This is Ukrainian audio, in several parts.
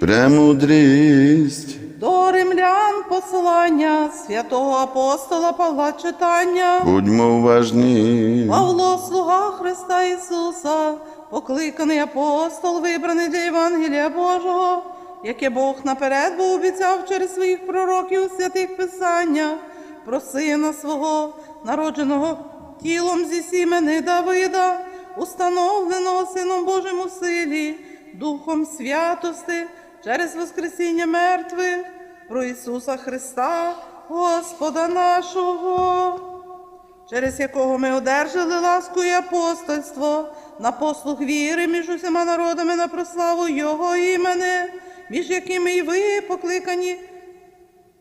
Премудрість. До римлян послання святого апостола Павла читання. Будьмо уважні. Павло, слуга Христа Ісуса, покликаний апостол, вибраний для Євангелія Божого, яке Бог наперед був обіцяв через своїх пророків у святих Писаннях, про сина свого, народженого тілом зі сімени Давида, установленого Сином Божим у силі, Духом святости, через Воскресіння мертвих, про Ісуса Христа, Господа нашого через якого ми одержали ласку і апостольство на послуг віри між усіма народами на прославу Його імени, між якими і ви покликані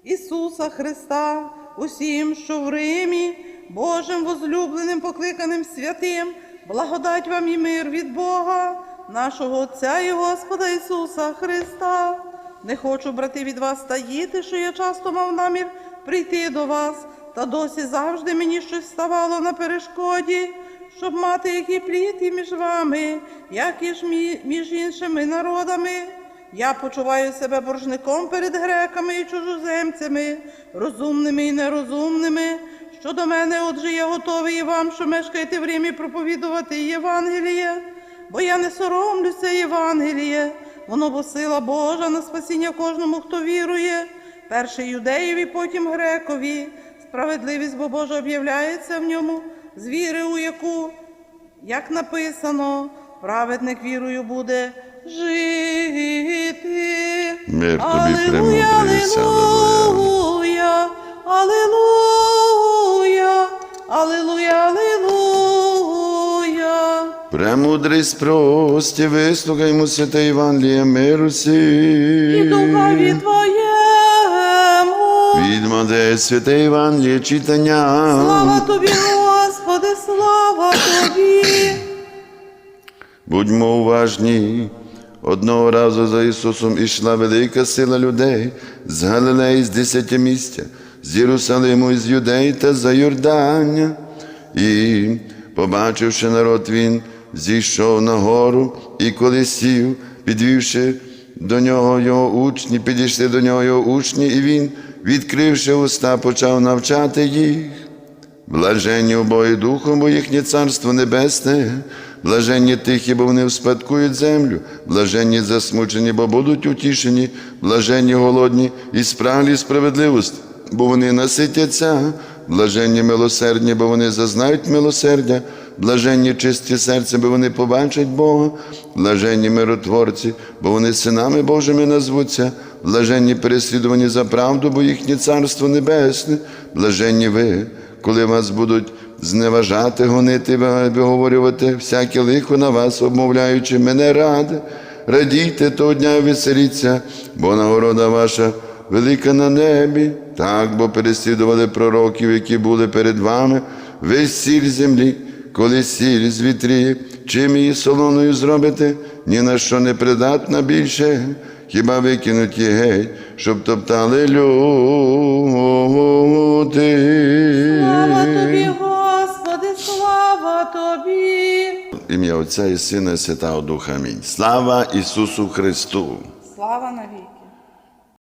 Ісуса Христа, усім, що в Римі, Божим возлюбленим, покликаним святим, благодать вам і мир від Бога, нашого Отця і Господа Ісуса Христа. Не хочу, брати, від вас таїти, що я часто мав намір прийти до вас, та досі завжди мені щось ставало на перешкоді, щоб мати який плід і між вами, як і ж між іншими народами. Я почуваю себе боржником перед греками і чужоземцями, розумними і нерозумними. Щодо мене, отже, я готовий і вам, що мешкаєте в Римі, проповідувати Євангеліє, бо я не соромлюся Євангеліє, воно бо сила Божа на спасіння кожному, хто вірує, перше юдеєві, потім грекові. Справедливість бо Божа об'являється в ньому, з віри, у яку як написано, праведник вірою буде жити. Мир тобі, Алілуя, премудрість, алілуя, алілуя, алілуя, алілуя. Премудрість прості, вислухаймо святе Євангеліє миру І всім. духові твоєму. Від Мадея святе Євангеліє читання. Слава тобі, Господи, слава тобі. Будьмо уважні. Одного разу за Ісусом ішла велика сила людей з Галилеї, з десяти місця, з Єрусалиму, з Юдеї та за Йордання. І, побачивши народ, він зійшов на гору і коли сів, підвівши до нього його учні, підійшли до нього його учні, і він, відкривши уста, почав навчати їх. Блаженні обоє духом, бо їхнє царство небесне, блаженні тихі, бо вони вспадкують землю, блаженні засмучені, бо будуть утішені, блаженні голодні і спраглі справедливості, бо вони наситяться, блаженні милосердні, бо вони зазнають милосердя, блаженні чисті серцем, бо вони побачать Бога, блаженні миротворці, бо вони синами Божими назвуться, блаженні переслідувані за правду, бо їхнє царство небесне, блаженні ви коли вас будуть зневажати, гонити, виговорювати, всяке лихо на вас, обмовляючи мене ради, радійте того дня веселіться, бо нагорода ваша велика на небі, так, бо переслідували пророків, які були перед вами, весь сіль землі, коли сіль звітріє, чим її солоною зробите, ні на що не придатна більше, хіба викинуть її геть, щоб топтали люди. Слава тобі, Господи, слава тобі. Ім'я Отця і Сина і Святого Духа. Амінь. Слава Ісусу Христу!